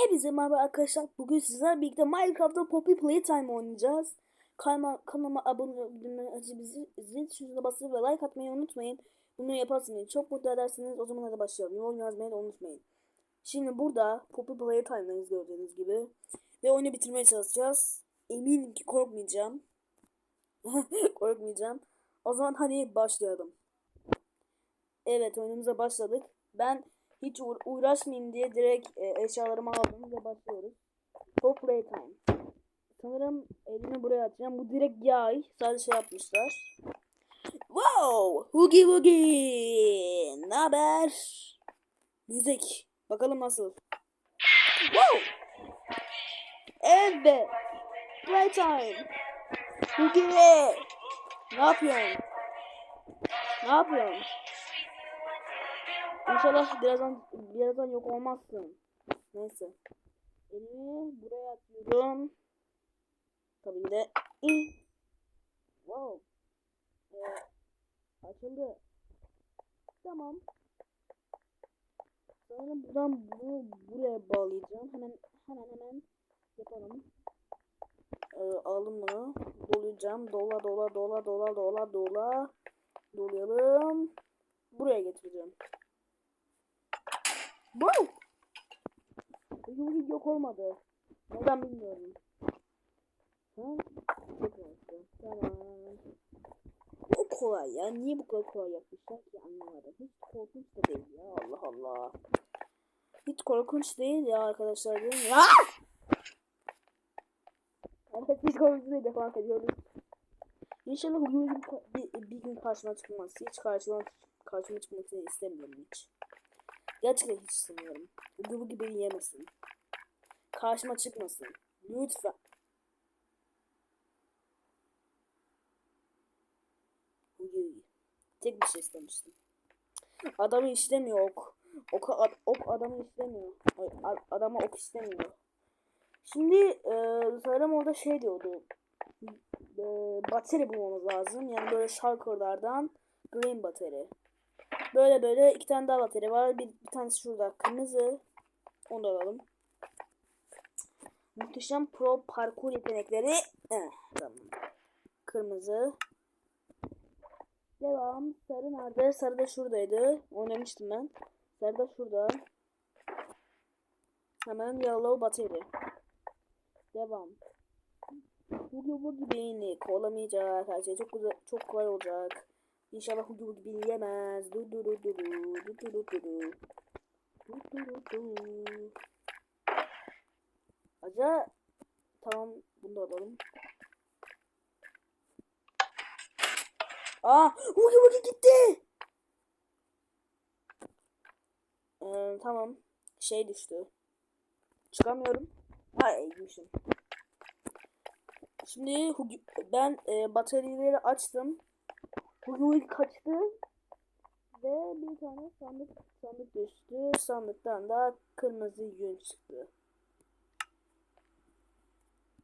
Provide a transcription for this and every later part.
Hepinize merhaba arkadaşlar. Bugün sizlerle birlikte Minecraft'ta Poppy Playtime oynayacağız. Kanalıma, kanalıma abone olmayı, zil, zil tuşuna basıp ve like atmayı unutmayın. Bunu yaparsınız. Çok mutlu ederseniz o zaman hadi başlayalım. Yorum yazmayı da unutmayın. Şimdi burada Poppy Playtime'dayız gördüğünüz gibi. Ve oyunu bitirmeye çalışacağız. Eminim ki korkmayacağım. korkmayacağım. O zaman hadi başlayalım. Evet oyunumuza başladık. Ben hiç uğra- uğraşmayayım diye direkt e, eşyalarımı aldım ve başlıyoruz. For playtime. Sanırım elimi buraya atacağım. Bu direkt yay. Sadece şey yapmışlar. Wow! Hugi Hugi! Ne haber? Müzik. Bakalım nasıl. Wow! Evet. Playtime. Hugi! Ne yapıyorsun? Ne yapıyorsun? İnşallah birazdan birazdan yok olmazsın. Neyse. Elimi buraya atıyorum. Tabii de. Wow. Ee, açıldı. Tamam. Sonra buradan bunu buraya bağlayacağım. Hemen hemen hemen yapalım. Ee, aldım bunu. Dolayacağım. Dola dola dola dola dola dola. Dolayalım. Buraya getireceğim. Wow! Yumruk yok olmadı. Neden bilmiyorum. Ha? Tamam. Bu kolay ya. Niye bu kadar kolay yapmışlar ki anlamadım. Hiç korkunç da değil ya. Allah Allah. Hiç korkunç değil ya arkadaşlar değil mi? Ya! Evet korkunç değil defa ediyoruz. İnşallah bugün bir, bir, bir gün karşıma çıkmaz. Hiç karşıma, karşıma çıkmasını istemiyorum hiç. Gerçekten hiç istemiyorum. Bu gibi beni yemesin. Karşıma çıkmasın. Lütfen. Tek bir şey istemiştim. Adamı istemiyor ok. Ok, ad, ok adamı istemiyor. Ay, ad- adama ok istemiyor. Şimdi e, orada şey diyordu. E, bateri bulmamız lazım. Yani böyle şarkılardan green bateri. Böyle böyle iki tane daha bateri var. Bir, bir tanesi şurada kırmızı. Onu da alalım. Muhteşem pro parkur yetenekleri. Kırmızı. Devam. Sarı nerede? Sarı da şuradaydı. Oynamıştım ben. Sarı da şurada. Hemen yellow bateri. Devam. Bu gibi beni kovalamayacak. Her şey çok güzel, çok kolay olacak. İnşallah Hugi Hugi beni yemez. Du du du du du du du du du du. Du du du du. Aca tamam bunu da alalım. Aa Hugi Hugi gitti. Ee, tamam şey düştü. Çıkamıyorum. Ha eğilmişim. Şimdi ben e, bataryaları açtım. Hugi kaçtı. Ve bir tane sandık sandık düştü. Sandıktan da kırmızı yün çıktı.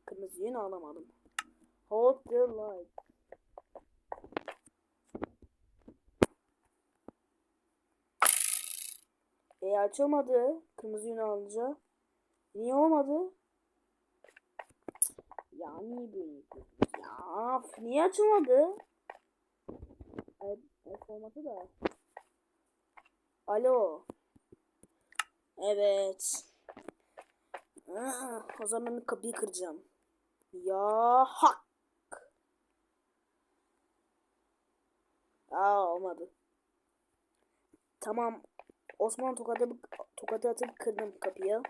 Kırmızı yün alamadım. Hold the light. E açamadı. Kırmızı yün alınca. Niye olmadı? Ya niye böyle ya? Niye açılmadı? Olmadı da. Alo. Evet. Ah, o zaman kapıyı kıracağım. Ya hak. Aa olmadı. Tamam. Osman tokadı, tokadı atıp kırdım kapıyı.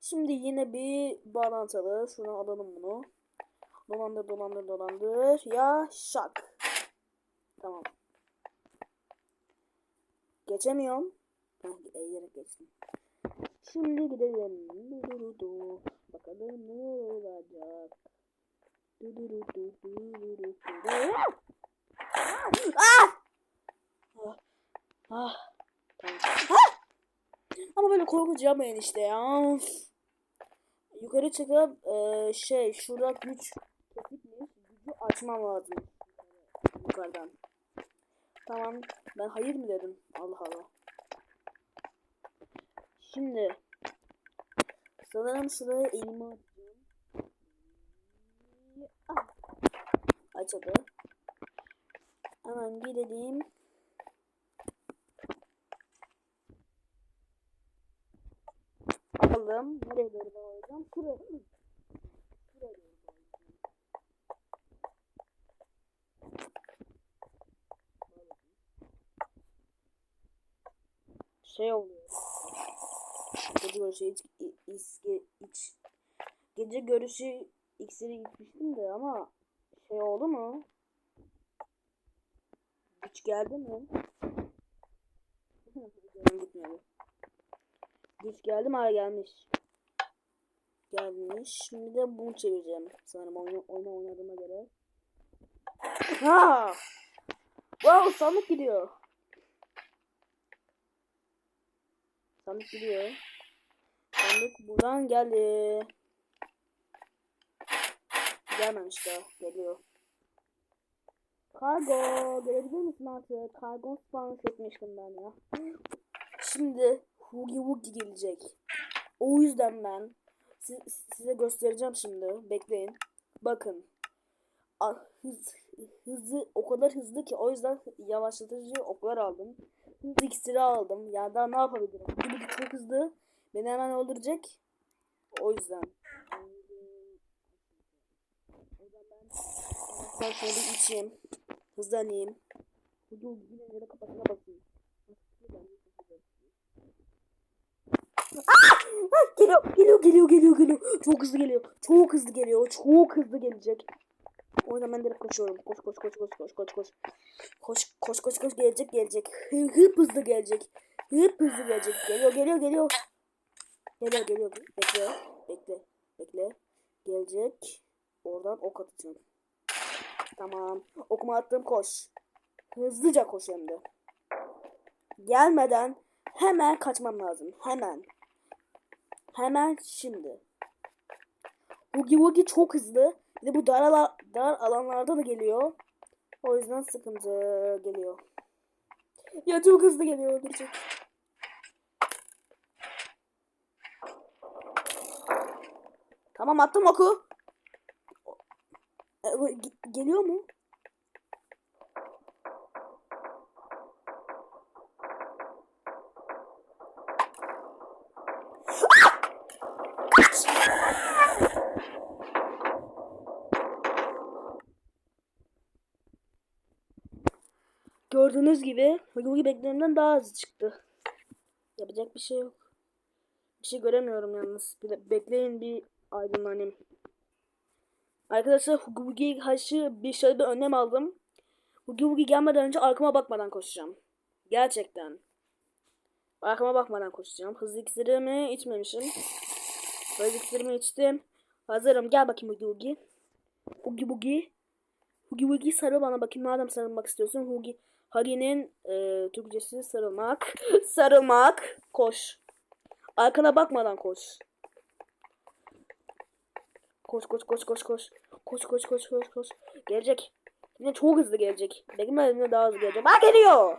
Şimdi yine bir bağlantılı. Şunu alalım bunu. Dolandır dolandır dolandır. Ya şak. Tamam. Geçemiyorum. Heh, eğilerek geçtim. Şimdi gidelim. Du du du du. Bakalım ne olacak. Du du du du du du du du. Ah! Ah! Ah! Ah! Ah! Ama böyle korkunç yapmayın işte ya. Yukarı çıkıp e, şey şurada güç kesikmiş. Gücü açmam lazım. Yukarıdan. Tamam. Ben hayır mı dedim? Allah Allah. Şimdi Sanırım şuraya elimi atacağım. Ah. Açıldı. Hemen gidelim. Bakalım. Nereye doğru mi? Şuraya Şey oluyor. Gece görüşü hiç, hiç, hiç, gece görüşü iksiri gitmiştim de ama şey oldu mu? Güç geldi mi? Gitmedi. Güç geldi mi? Gelmiş. Gelmiş. Şimdi de bunu çevireceğim. Sanırım oyunu, oyunu oynadığıma göre. Ha! Wow sandık gidiyor. Sandık gidiyor. Sandık buradan geldi. Gelmemiş daha. Geliyor. Kargo. Gelebilir misin artık? Kargo sipariş etmiştim ben ya. Şimdi Hugi Wugi gelecek. O yüzden ben si- size göstereceğim şimdi. Bekleyin. Bakın. A- Hız, hızı o kadar hızlı ki o yüzden yavaşlatıcı oklar aldım. Hız iksiri aldım. Ya daha ne yapabilirim? Wugi çok hızlı. Beni hemen öldürecek. O yüzden. O yüzden ben ben şöyle içeyim. Hızlanayım. Wugi yine kafasına basayım. Ah, geliyor, geliyor, geliyor, geliyor, geliyor. Çok hızlı geliyor. Çok hızlı geliyor. Çok hızlı gelecek. O ben direkt koşuyorum. Koş, koş, koş, koş, koş, koş, koş. Koş, koş, koş, koş, gelecek, gelecek. Hı, hıp hızlı gelecek. Hıp hızlı gelecek. Geliyor, geliyor, geliyor. Geliyor, geliyor. Bekle, bekle, bekle. Gelecek. Oradan ok atacağım. Tamam. Okuma attım, koş. Hızlıca koş hem de. Gelmeden hemen kaçmam lazım. Hemen. Hemen şimdi. Hugi Wugi çok hızlı. Bir de bu dar, ala- dar alanlarda da geliyor. O yüzden sıkıntı geliyor. Ya çok hızlı geliyor öldürecek. Tamam attım oku. E, geliyor mu? Gördüğünüz gibi Hugi beklediğimden daha hızlı çıktı. Yapacak bir şey yok. Bir şey göremiyorum yalnız. Bir de bekleyin bir aydınlanayım. Arkadaşlar Hugi karşı bir şöyle bir önlem aldım. Hugi Wugi gelmeden önce arkama bakmadan koşacağım. Gerçekten. Arkama bakmadan koşacağım. Hızlı iksirimi içmemişim. Hızlı iksirimi içtim. Hazırım. Gel bakayım Hugi Wugi. Hugi Wugi. Hugi Wugi sarıl bana bakayım. Madem sarılmak istiyorsun. Hugi Hagi'nin e, Türkçesi sarılmak. sarılmak. Koş. Arkana bakmadan koş. Koş koş koş koş koş. Koş koş koş koş koş. Gelecek. Yine çok hızlı gelecek. Beklemediğimde daha hızlı gelecek. Bak geliyor.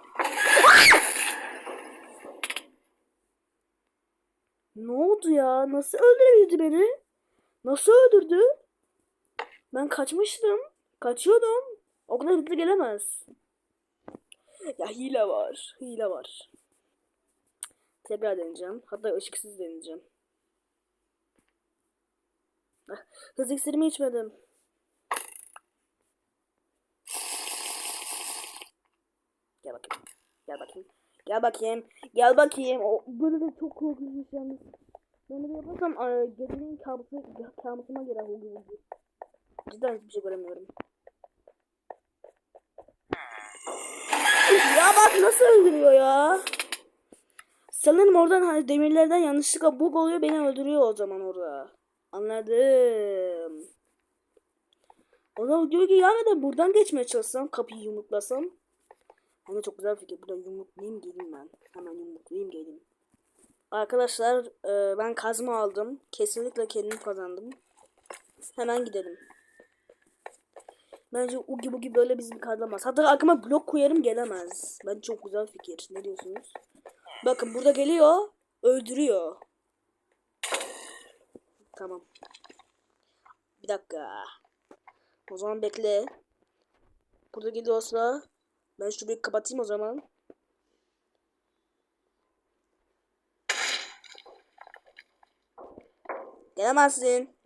ne oldu ya? Nasıl öldürebildi beni? Nasıl öldürdü? Ben kaçmıştım. Kaçıyordum. O kadar hızlı gelemez. Ya hile var. Hile var. Tekrar deneyeceğim. Hatta ışıksız deneyeceğim. Ah, Hız iksirimi içmedim. Gel bakayım. Gel bakayım. Gel bakayım. Gel bakayım. O, böyle de çok korkunç yalnız. Ben de yaparsam e, gecenin kabusu, kabusuma girer o gibi. Cidden hiçbir şey göremiyorum. Ya bak nasıl öldürüyor ya. Sanırım oradan hani demirlerden yanlışlıkla bug oluyor beni öldürüyor o zaman orada. Anladım. O zaman diyor ki yani de buradan geçmeye çalışsam kapıyı yumruklasam. Hani çok güzel fikir. Buradan yumruklayayım geleyim ben. Hemen yumruklayayım geleyim. Arkadaşlar e, ben kazma aldım. Kesinlikle kendim kazandım. Hemen gidelim. Bence Ugi Bugi böyle bizi kazanamaz. Hatta arkama blok koyarım gelemez. Bence çok güzel fikir. Ne diyorsunuz? Bakın burada geliyor. Öldürüyor. Tamam. Bir dakika. O zaman bekle. Burada geliyorsa ben şu bir kapatayım o zaman. Gelemezsin.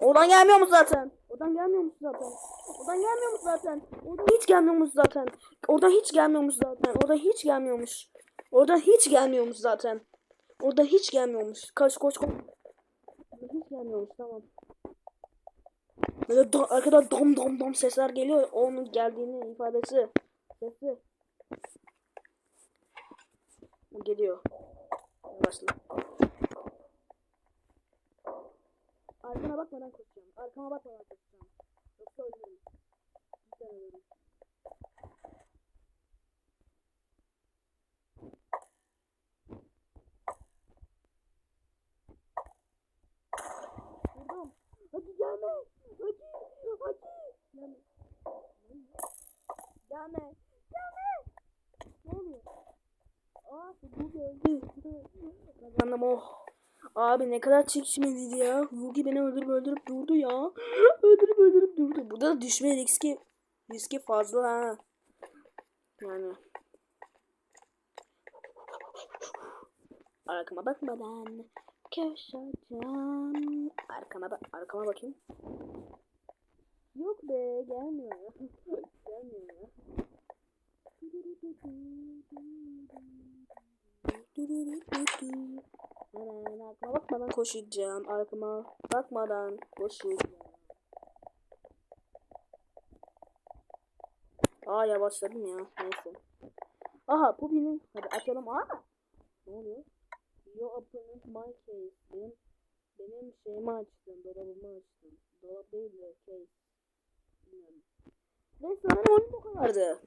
Oradan gelmiyor musun zaten? Oradan gelmiyor musun zaten? Oradan gelmiyor musun zaten? Oradan hiç gelmiyormuş zaten. Oradan hiç gelmiyormuş zaten. Oradan hiç gelmiyormuş. Oradan hiç gelmiyormuş zaten. Orada hiç gelmiyormuş. Koş koş koş. Hiç gelmiyormuş tamam. Böyle do arkadan dom dom dom sesler geliyor. Onun geldiğini ifadesi. Sesi. Geliyor. Başla. Arkana bakmadan koşacağım. Arkama bakmadan koşacağım. Ölürüm. Cidden ölürüm. Vurdum. Hadi gelme. Hadi. Hadi. Gelme. Gelme. Gelme. Ne oluyor? Aa bu öldü. Kazandım oh. Abi ne kadar çekişmeliydi ya. Yugi beni öldürüp öldürüp durdu ya. Öldürüp öldürüp durdu. Burada da düşme riski riski fazla ha. Yani. Arkama bakmadan koşacağım. Arkama bak arkama bakayım. Yok be gelmiyor gelmiyor. Hemen arkama bakmadan koşacağım. Arkama bakmadan koşacağım. Aa yavaşladım ya. Neyse. Aha benim. Hadi açalım. Aa. Ne oluyor? Your opponent my case. Benim benim şeyimi açtım. Dolabımı açtım. Dolap değil de case. Bilmiyorum. Neyse sanırım oyun bu kadardı.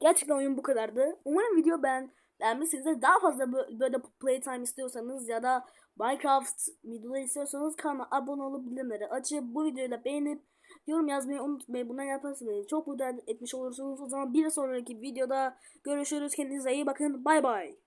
Gerçekten oyun bu kadardı. Umarım video ben beğenmişsinizdir. Daha fazla bö- böyle playtime istiyorsanız ya da Minecraft videoları istiyorsanız kanalıma abone olup bildirimleri açıp bu videoyu da beğenip yorum yazmayı unutmayın. Bunları yaparsanız çok mutlu etmiş olursunuz. O zaman bir sonraki videoda görüşürüz. Kendinize iyi bakın. Bay bay.